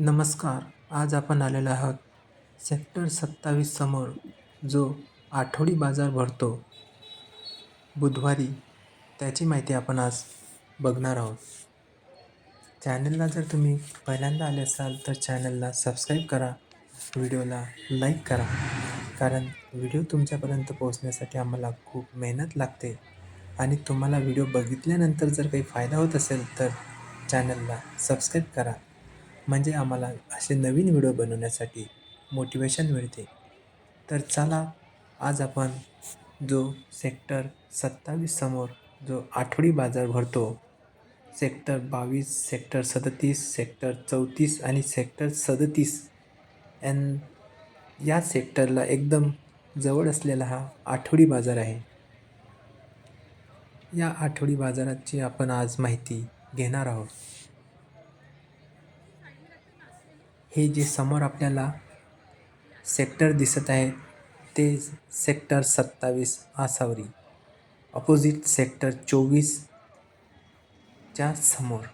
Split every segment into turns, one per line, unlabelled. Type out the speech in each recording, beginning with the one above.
नमस्कार आज आपण आलेलो आहोत सेक्टर सत्तावीस समोर जो आठवडी बाजार भरतो. बुधवारी त्याची माहिती आपण आज बघणार आहोत. चॅनलला जर तुम्ही पहिल्यांदा आले असाल तर चॅनलला सबस्क्राईब करा व्हिडिओला लाईक करा कारण व्हिडिओ तुमच्यापर्यंत पोहोचण्यासाठी आम्हाला खूप मेहनत लागते. आणि तुम्हाला व्हिडिओ बघितल्यानंतर जर काही फायदा होत असेल तर चॅनलला सबस्क्राईब करा. म्हणजे आम्हाला असे नवीन व्हिडिओ बनवण्यासाठी मोटिवेशन मिळते. तर चला आज आपण जो सेक्टर सत्तावीस समोर जो आठवडी बाजार भरतो सेक्टर बावीस सेक्टर सदतीस सेक्टर चौतीस आणि सेक्टर सदतीस एन या सेक्टरला एकदम जवळ असलेला हा आठवडी बाजार आहे. या आठवडी बाजाराची आपण आज माहिती घेणार आहोत. हे जे समोर आपल्याला सेक्टर दिसत आहे ते सेक्टर सत्तावीस आसावरी. अपोजिट सेक्टर चोवीसच्या समोर.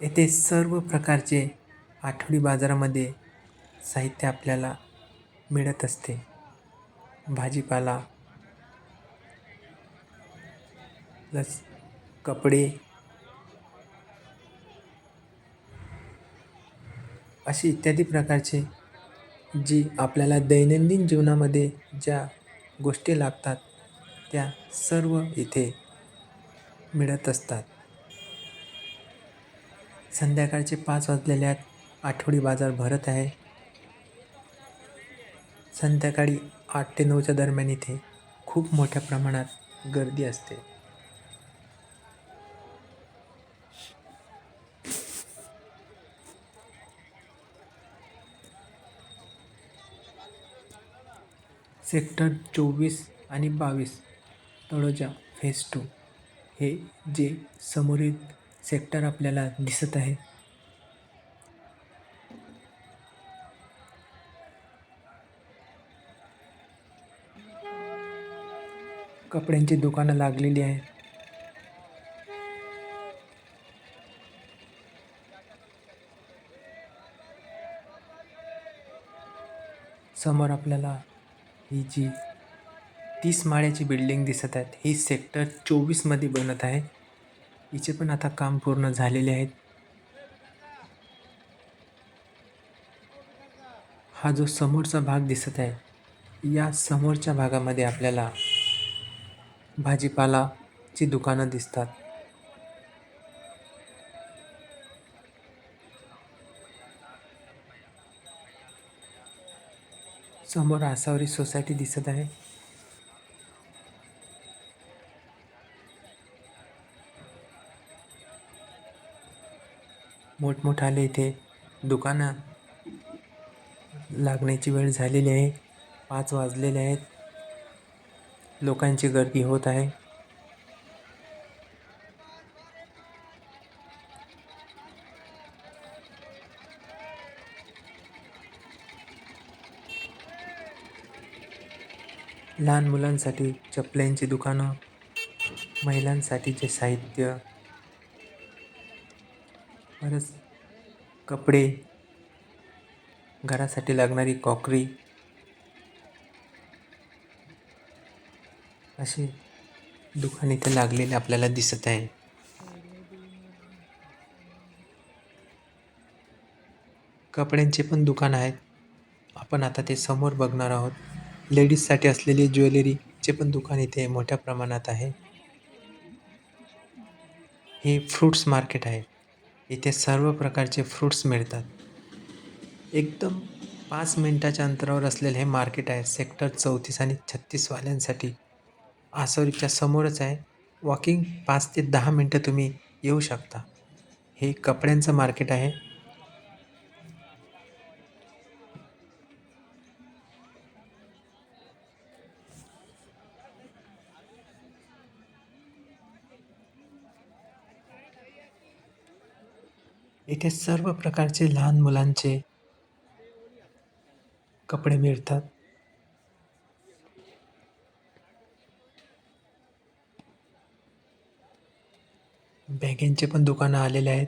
येथे सर्व प्रकारचे आठवडी बाजारामध्ये साहित्य आपल्याला मिळत असते. भाजीपाला लस कपडे. अशी इत्यादी प्रकारचे जी आपल्याला दैनंदिन जीवनामध्ये ज्या गोष्टी लागतात त्या सर्व इथे मिळत असतात. संध्याकाळचे पाच वाजलेले आहेत आठवडी बाजार भरत आहे. संध्याकाळी आठ ते नऊच्या दरम्यान इथे खूप मोठ्या प्रमाणात गर्दी असते. सेक्टर चोवीस आणि बावीस तळोजा फेस टू हे जे समोरील सेक्टर आपल्याला दिसत आहे. कपड्यांची दुकानं लागलेली आहेत. समोर आपल्याला ही जी तीस माळ्याची बिल्डिंग दिसत आहेत ही सेक्टर चोवीसमध्ये बनत आहे. हिचे पण आता काम पूर्ण झालेले आहेत. हा जो समोरचा भाग दिसत आहे या समोरच्या भागामध्ये आपल्याला भाजीपालाची दुकानं दिसतात. समोर आसावरी सोसायटी दिसत आहे. मोठमोठाले इथे दुकानं लागण्याची वेळ झालेली आहे. पाच वाजलेले आहेत. लोकांची गर्दी होत आहे. लहान मुलांसाठी चपल्यांची दुकानं महिलांसाठीचे साहित्य बरंच कपडे घरासाठी लागणारी कॉकरी अशी दुकान इथे लागलेले आपल्याला दिसत आहे. कपड्यांचे पण दुकान आहेत. आपण आता ते समोर बघणार आहोत. लेडीजसाठी असलेली ज्वेलरीचे पण दुकान इथे मोठ्या प्रमाणात आहे हे फ्रूट्स मार्केट आहे. इथे सर्व प्रकारचे फ्रूट्स मिळतात. एकदम पाच मिनटाच्या अंतरावर असलेले हे मार्केट आहे. सेक्टर चौतीस आणि छत्तीसवाल्यांसाठी आसोरीच्या समोरच आहे. वॉकिंग पाच ते दहा मिनटं तुम्ही येऊ शकता. हे कपड्यांचं मार्केट आहे. इथे सर्व प्रकारचे लहान मुलांचे कपडे मिळतात. बॅगेंचे पण दुकानं आलेले आहेत.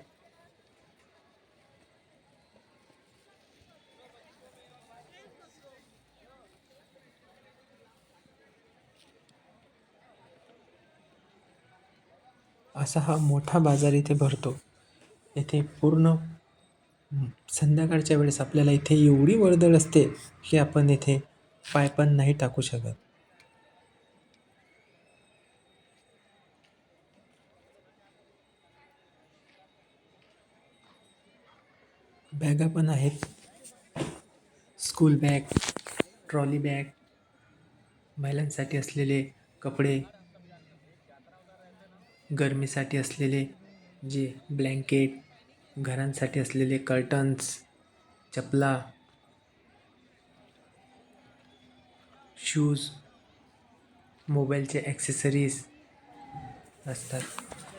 असा हा मोठा बाजार इथे भरतो. येथे पूर्ण संध्याकाळच्या वेळेस आपल्याला इथे एवढी वर्दळ असते की आपण इथे पाय पण नाही टाकू शकत. बॅगा पण आहेत. स्कूल बॅग ट्रॉली बॅग महिलांसाठी असलेले कपडे गरमीसाठी असलेले जे ब्लँकेट घरांसाठी असलेले कर्टन्स चपला शूज मोबाईलचे ॲक्सेसरीज असतात.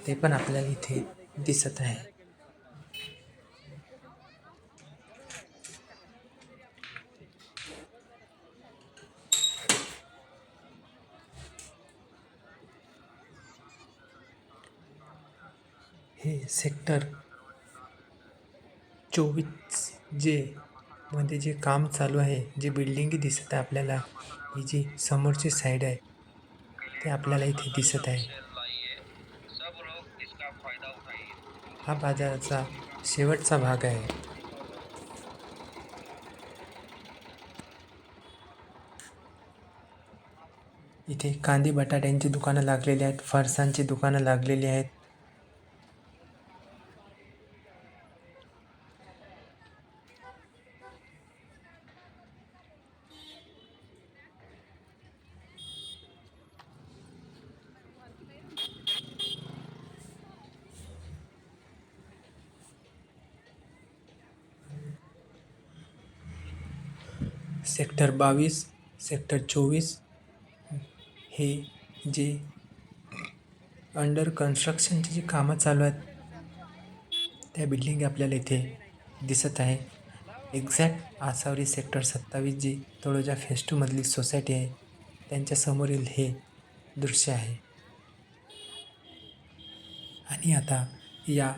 ते पण आपल्याला इथे दिसत आहे. हे सेक्टर चोवीस जे मध्ये जे काम चालू आहे जे बिल्डिंग दिसत आहे आपल्याला ही जी समोरची साईड आहे ते आपल्याला इथे दिसत आहे. हा बाजाराचा शेवटचा भाग आहे. इथे कांदे बटाट्यांची दुकानं लागलेली आहेत फरसांची दुकानं लागलेली आहेत. सेक्टर बावीस सेक्टर चोवीस हे जे अंडर कन्स्ट्रक्शनची जी कामं चालू आहेत त्या बिल्डिंग आपल्याला इथे दिसत आहे. एक्झॅक्ट आसावरी सेक्टर सत्तावीस जी तळोजा फेस टूमधली सोसायटी आहे त्यांच्या समोरील हे दृश्य आहे. आणि आता या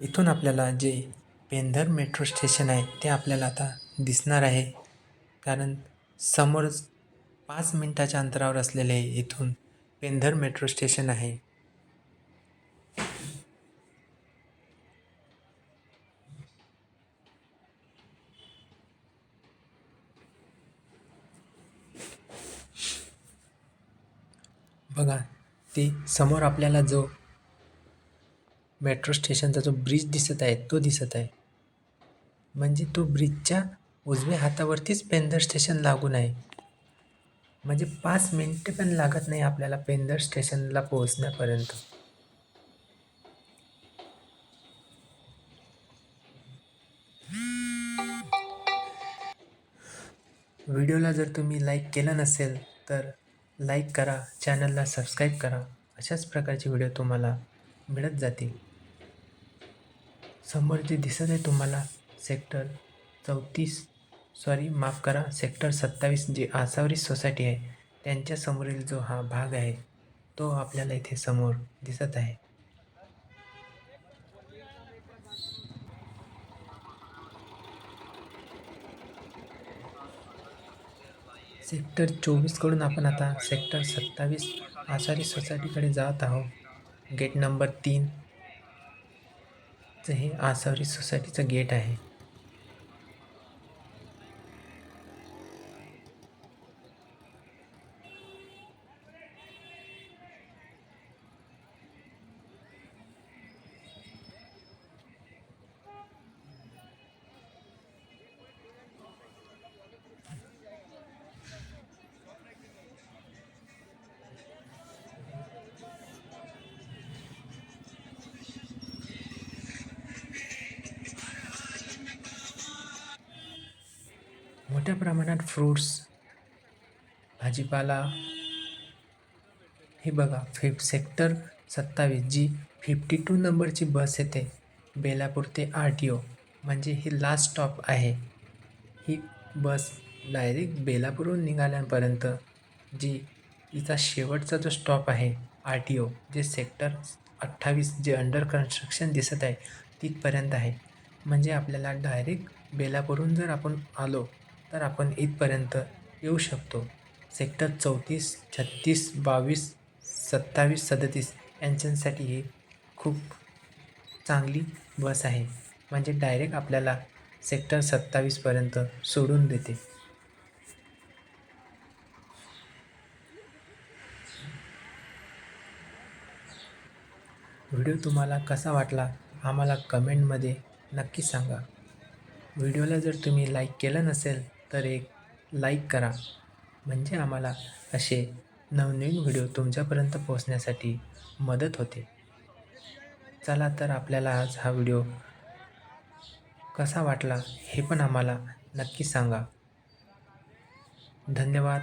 इथून आपल्याला जे पेंधर मेट्रो स्टेशन आहे ते आपल्याला आता दिसणार आहे. कारण समोरच पाच मिनटाच्या अंतरावर असलेले इथून पेंधर मेट्रो स्टेशन आहे. बघा ती समोर आपल्याला जो मेट्रो स्टेशनचा जो ब्रिज दिसत आहे तो दिसत आहे. म्हणजे तो ब्रिजच्या उजव्या हातावरतीच पेंदर स्टेशन लागून आहे म्हणजे पाच मिनटे पण लागत नाही आपल्याला पेंदर स्टेशनला पोहोचण्यापर्यंत. व्हिडिओला जर तुम्ही लाईक केला नसेल तर लाईक करा चॅनलला सबस्क्राईब करा. अशाच प्रकारचे व्हिडिओ तुम्हाला मिळत जातील. समोर जे दिसत आहे तुम्हाला सेक्टर चौतीस सॉरी माफ करा. सेक्टर सत्तावीस जे आसावरी सोसायटी आहे त्यांच्या समोरील जो हा भाग आहे तो आपल्याला इथे समोर दिसत आहे. सेक्टर चोवीसकडून आपण आता सेक्टर सत्तावीस आसारी सोसायटीकडे जात आहोत. गेट नंबर तीन हे आसावरी सोसायटीचं गेट आहे. मोठ्या प्रमाणात फ्रूट्स भाजीपाला. हे बघा फिफ सेक्टर सत्तावीस जी फिफ्टी टू नंबरची बस येते बेलापूर ते आर टी ओ म्हणजे ही लास्ट स्टॉप आहे. ही बस डायरेक्ट बेलापूरहून निघाल्यापर्यंत जी तिचा शेवटचा जो स्टॉप आहे आर टी ओ जे सेक्टर अठ्ठावीस जे अंडर कन्स्ट्रक्शन दिसत आहे तिथपर्यंत आहे. म्हणजे आपल्याला डायरेक्ट बेलापूरहून जर आपण आलो तर आपण इथपर्यंत येऊ शकतो. सेक्टर चौतीस छत्तीस बावीस सत्तावीस सदतीस यांच्यासाठी ही खूप चांगली बस आहे. म्हणजे डायरेक्ट आपल्याला सेक्टर सत्तावीसपर्यंत सोडून देते. व्हिडिओ तुम्हाला कसा वाटला आम्हाला कमेंटमध्ये नक्की सांगा. व्हिडिओला जर तुम्ही लाईक केलं नसेल तर एक लाईक करा. म्हणजे आम्हाला असे नवनवीन व्हिडिओ तुमच्यापर्यंत पोहोचण्यासाठी मदत होते. चला तर आपल्याला आज हा व्हिडिओ कसा वाटला हे पण आम्हाला नक्की सांगा. धन्यवाद.